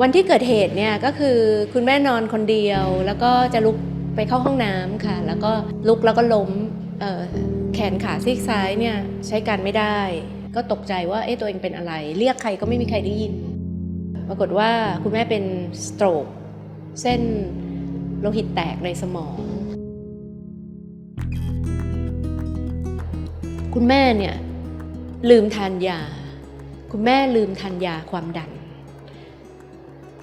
วันที่เกิดเหตุเนี่ยก็คือคุณแม่นอนคนเดียว แล้วก็จะลุกไปเข้าห้องน้ำค่ะ แล้วก็ลุกแล้วก็ล้มเอ่อแขนขาซีกซ้ายเนี่ยใช้การไม่ได้ ก็ตกใจว่าเอ๊ะตัวเองเป็นอะไร เรียกใครก็ไม่มีใครได้ยิน ปรากฏว่าคุณแม่เป็นสโตรกเส้นโลหิตแตกในสมอง คุณแม่เนี่ยลืมทานยา คุณแม่ลืมทานยาความดัน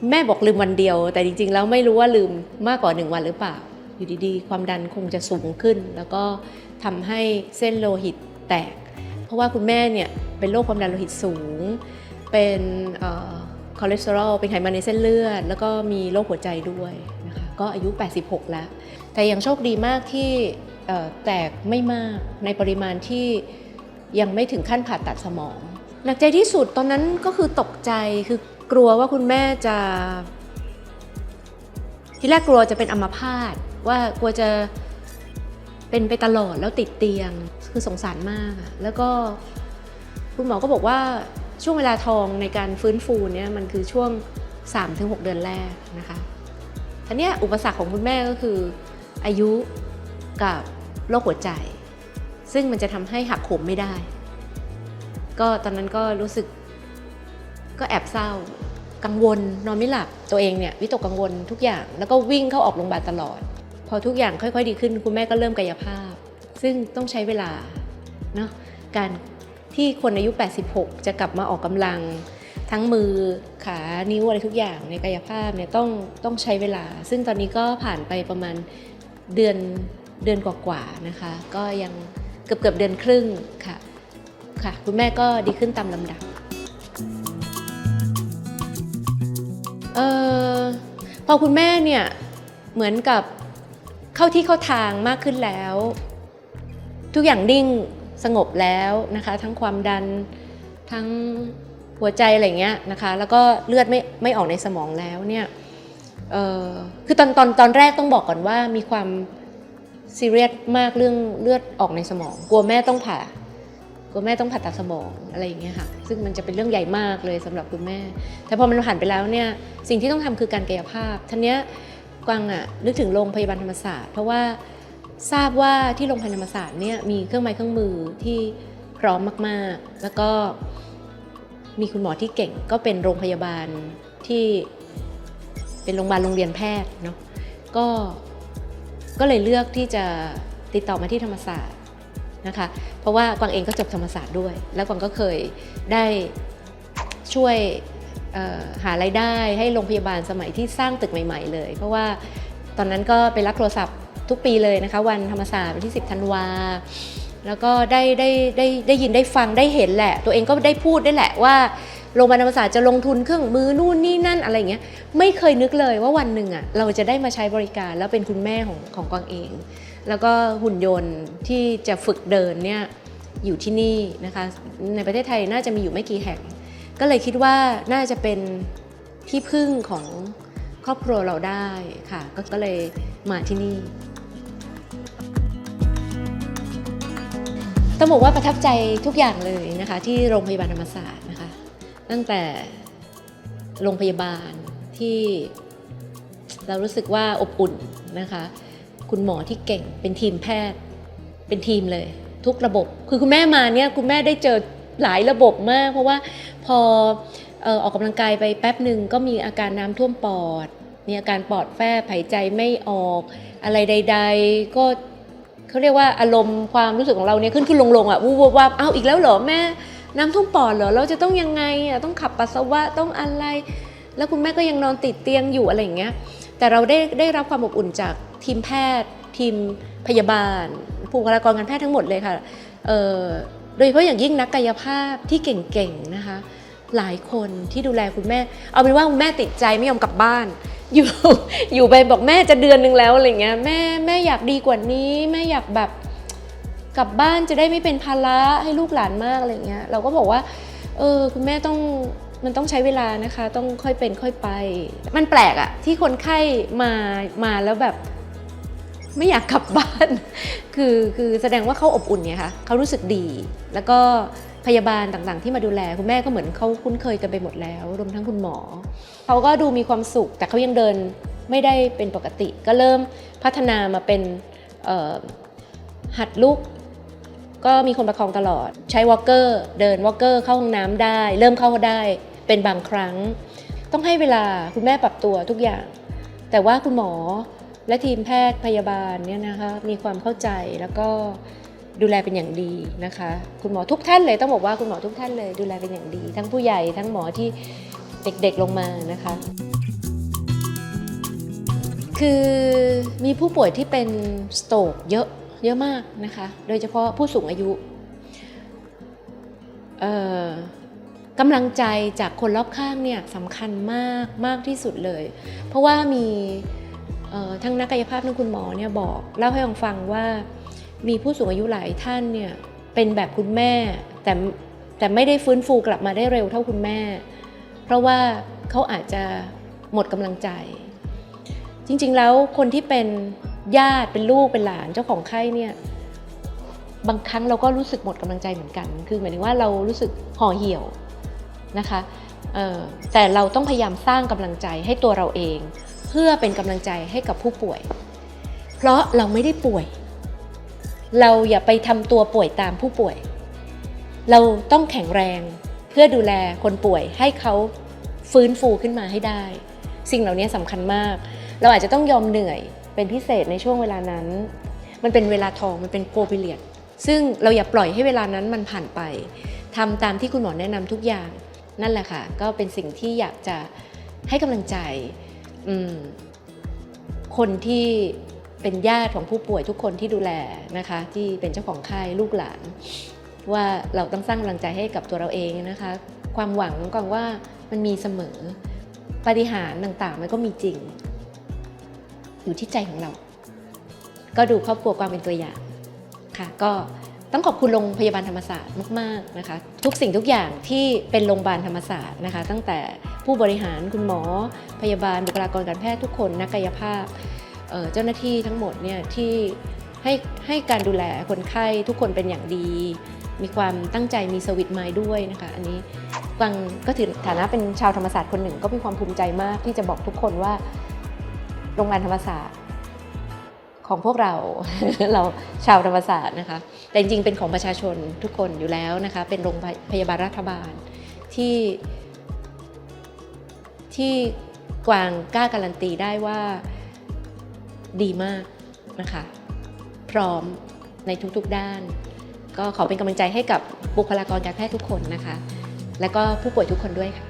แม่บอกลืมวันเดียว แต่จริงๆ แล้วไม่รู้ว่าลืมมากกว่าหนึ่งวันหรือเปล่า อยู่ดีๆ ความดันคงจะสูงขึ้น แล้วก็ทำให้เส้นโลหิตแตก เพราะว่าคุณแม่เนี่ยเป็นโรคความดันโลหิตสูง เป็นคอเลสเตอรอลเป็นไขมันในเส้นเลือด แล้วก็มีโรคหัวใจด้วยนะคะก็อายุ 86 แล้ว แต่ยังโชคดีมากที่แตกไม่มากในปริมาณที่ยังไม่ถึงขั้นผ่าตัดสมองหนักใจที่สุดตอนนั้นก็คือตกใจคือ กลัวว่าคุณแม่จะ ที่แรกกลัวจะเป็นอัมพาตว่ากลัวจะเป็นไปตลอดแล้วติดเตียงคือสงสารมากอะแล้วก็คุณหมอก็บอกว่าช่วงเวลาทองในการฟื้นฟูเนี่ยมันคือช่วง 3-6 เดือนแรกนะคะทีนี้อุปสรรคของคุณแม่ก็คือ อายุกับโรคหัวใจ ซึ่งมันจะทำให้หักโหมไม่ได้ ก็ตอนนั้นก็รู้สึกก็แอบเศร้า กังวลนอนไม่หลับตัวเองเนี่ยวิตกกังวลทุกอย่าง แล้วก็วิ่งเข้าออกโรงพยาบาลตลอด พอทุกอย่างค่อย ๆ ดีขึ้น คุณแม่ก็เริ่มกายภาพ ซึ่งต้องใช้เวลาเนาะการที่คนอายุ 86 จะกลับมาออกกำลัง ทั้งมือขานิ้วอะไรทุกอย่างในกายภาพเนี่ยต้องต้องใช้เวลา ซึ่งตอนนี้ก็ผ่านไปประมาณเดือนเดือนกว่าๆนะคะ ก็ยังเกือบเกือบๆเดือนครึ่งค่ะค่ะ คุณแม่ก็ดีขึ้นตามลำดับ เออพอคุณแม่เนี่ยเหมือนกับเข้าที่เข้าทางมากขึ้นแล้ว ทุกอย่างนิ่งสงบแล้วนะคะ ทั้งความดันทั้งหัวใจอะไรเงี้ยนะคะ แล้วก็เลือดไม่ไม่ออกในสมองแล้วเนี่ยเออคือตอนตอนตอนแรกต้องบอกก่อนว่ามีความซีเรียสมากเรื่องเลือดออกในสมอง กลัวแม่ต้องผ่ากลัวแม่ต้องผ่าตัดสมองอะไรอย่างเงี้ยค่ะ ซึ่งมันจะเป็นเรื่องใหญ่มากเลยสำหรับคุณแม่ แต่พอมันผ่านไปแล้วเนี่ย สิ่งที่ต้องทำคือการกายภาพท่านเนี้ยกวางอะนึกถึงโรงพยาบาลธรรมศาสตร์ เพราะว่าทราบว่าที่โรงพยาบาลธรรมศาสตร์เนี่ยมีเครื่องไม้เครื่องมือที่พร้อมมาก ๆ แล้วก็มีคุณหมอที่เก่งก็เป็นโรงพยาบาลที่เป็นโรงพยาบาลโรงเรียนแพทย์เนาะก็ก็เลยเลือกที่จะติดต่อมาที่ธรรมศาสตร์นะคะ เพราะว่ากวางเองก็จบธรรมศาสตร์ด้วย แล้วกวางก็เคยได้ช่วย หารายได้ให้โรงพยาบาลสมัยที่สร้างตึกใหม่ ๆ เลย เพราะว่าตอนนั้นก็ไปรับโทรศัพท์ทุกปีเลยนะคะวันธรรมศาสตร์วันที่ 10ธันวาแล้วก็ได้ได้ได้ได้ยินได้ฟังได้เห็นแหละ ตัวเองก็ได้พูดได้แหละว่าโรงพยาบาลธรรมศาสตร์จะลงทุนเครื่องมือนู่นนี่นั่นอะไรอย่างเงี้ยไม่เคยนึกเลยว่าวันหนึ่งอะเราจะได้มาใช้บริการแล้วเป็นคุณแม่ของของกวางเอง แล้วก็หุ่นยนต์ที่จะฝึกเดินเนี่ยอยู่ที่นี่นะคะในประเทศไทยน่าจะมีอยู่ไม่กี่แห่ง ก็เลยคิดว่าน่าจะเป็นที่พึ่งของครอบครัวเราได้ค่ะก็ก็เลยมาที่นี่ต้องบอกว่าประทับใจทุกอย่างเลยนะคะ ที่โรงพยาบาลธรรมศาสตร์นะคะ ตั้งแต่โรงพยาบาลที่เรารู้สึกว่าอบอุ่นนะคะ คุณหมอที่เก่งเป็นทีมแพทย์เป็นทีมเลย ทุกระบบ คือคุณแม่มาเนี่ยคุณแม่ได้เจอ หลายระบบมาก เพราะว่าพอออออกกำลังกายไปแป๊บหนึ่งก็มีอาการน้ำท่วมปอด มีอาการปอดแฟบหายใจไม่ออก อะไรใด ๆ ก็เขาเรียกว่าอารมณ์ความรู้สึกของเราเนี่ยขึ้นขึ้นลงลงๆอะวูบวับเอ้าอีกแล้วเหรอแม่น้ำท่วมปอดเหรอเราจะต้องยังไงอะต้องขับปัสสาวะต้องอะไร แล้วคุณแม่ก็ยังนอนติดเตียงอยู่อะไรอย่างเงี้ยแต่เราได้ได้รับความอบอุ่นจากทีมแพทย์ ทีมพยาบาลบุคลากรการแพทย์ทั้งหมดเลยค่ะเออ โดยเฉพาะอย่างยิ่งนักกายภาพที่เก่งๆนะคะ หลายคนที่ดูแลคุณแม่ เอาเป็นว่าคุณแม่ติดใจไม่ยอมกลับบ้าน อยู่อยู่ไปบอกแม่จะเดือนหนึ่งแล้วอะไรเงี้ยแม่แม่อยากดีกว่านี้แม่อยากแบบกลับบ้านจะได้ไม่เป็นภาระให้ลูกหลานมากอะไรเงี้ยเราก็บอกว่าเออคุณแม่ต้องมันต้องใช้เวลานะคะ ต้องค่อยเป็นค่อยไป มันแปลกอะที่คนไข้มามาแล้วแบบ ไม่อยากกลับบ้าน คือคือแสดงว่าเขาอบอุ่นไงคะเขารู้สึกดี แล้วก็พยาบาลต่างๆ ที่มาดูแลคุณแม่ก็เหมือนเขาคุ้นเคยกันไปหมดแล้วรวมทั้งคุณหมอเขาก็ดูมีความสุข แต่เขายังเดินไม่ได้เป็นปกติ ก็เริ่มพัฒนามาเป็นหัดลุก ก็มีคนประคองตลอด ใช้วอลเกอร์เดินวอลเกอร์เข้าห้องน้ำได้ เริ่มเข้าได้เป็นบางครั้ง ต้องให้เวลาคุณแม่ปรับตัวทุกอย่าง แต่ว่าคุณหมอ และทีมแพทย์พยาบาลเนี่ยนะคะมีความเข้าใจแล้วก็ดูแลเป็นอย่างดีนะคะ คุณหมอทุกท่านเลยต้องบอกว่าคุณหมอทุกท่านเลยดูแลเป็นอย่างดี ทั้งผู้ใหญ่ทั้งหมอที่เด็กๆลงมานะคะ คือมีผู้ป่วยที่เป็นสโตรกเยอะเยอะมากนะคะ โดยเฉพาะผู้สูงอายุเอ่อกำลังใจจากคนรอบข้างเนี่ยสำคัญมากมากที่สุดเลย เพราะว่ามี ทั้งนักกายภาพทั้งคุณหมอเนี่ยบอกเล่าให้ฟังฟังว่า มีผู้สูงอายุหลายท่านเนี่ยเป็นแบบคุณแม่ แต่แต่ไม่ได้ฟื้นฟูกลับมาได้เร็วเท่าคุณแม่ เพราะว่าเขาอาจจะหมดกำลังใจ จริงๆแล้วคนที่เป็นญาติเป็นลูกเป็นหลานเจ้าของไข้เนี่ยบางครั้งเราก็รู้สึกหมดกำลังใจเหมือนกัน คือหมายถึงว่าเรารู้สึกห่อเหี่ยวนะคะแต่เราต้องพยายามสร้างกำลังใจให้ตัวเราเอง เพื่อเป็นกำลังใจให้กับผู้ป่วย เพราะเราไม่ได้ป่วย เราอย่าไปทำตัวป่วยตามผู้ป่วย เราต้องแข็งแรงเพื่อดูแลคนป่วยให้เขาฟื้นฟูขึ้นมาให้ได้ สิ่งเหล่านี้สำคัญมาก เราอาจจะต้องยอมเหนื่อยเป็นพิเศษในช่วงเวลานั้น มันเป็นเวลาทองมันเป็นโกลเปเลียดซึ่งเราอย่าปล่อยให้เวลานั้นมันผ่านไปทำตามที่คุณหมอแนะนำทุกอย่าง นั่นแหละค่ะ ก็เป็นสิ่งที่อยากจะให้กำลังใจ คนที่เป็นญาติของผู้ป่วยทุกคนที่ดูแลนะคะ ที่เป็นเจ้าของค่ายลูกหลาน ว่าเราต้องสร้างกำลังใจให้กับตัวเราเองนะคะ ความหวังก่อนว่ามันมีเสมอปฏิหารต่างๆ มันก็มีจริง อยู่ที่ใจของเรา ก็ดูครอบครัวความเป็นตัวอย่างค่ะ ก็ ต้องขอบคุณโรงพยาบาลธรรมศาสตร์มากๆนะคะทุกสิ่งทุกอย่างที่เป็นโรงพยาบาลธรรมศาสตร์นะคะ ตั้งแต่ผู้บริหารคุณหมอ พยาบาลบุคลากรการแพทย์ทุกคนนักกายภาพเจ้าหน้าที่ทั้งหมดเนี่ยที่ให้ให้การดูแลคนไข้ทุกคนเป็นอย่างดี มีความตั้งใจมีสวิตไมล์ด้วยนะคะอันนี้กวางก็ถือฐานะเป็นชาวธรรมศาสตร์คนหนึ่งก็มีความภูมิใจมากที่จะบอกทุกคนว่าโรงพยาบาลธรรมศาสตร์ ของพวกเราเราชาวธรรมศาสตร์นะคะ แต่จริงๆเป็นของประชาชนทุกคนอยู่แล้วนะคะ เป็นโรงพยาบาลรัฐบาลที่ที่กวางกล้าการันตีได้ว่าดีมากนะคะ พร้อมในทุกๆด้าน ก็ขอเป็นกำลังใจให้กับบุคลากรการแพทย์ทุกคนนะคะ และก็ผู้ป่วยทุกคนด้วยค่ะ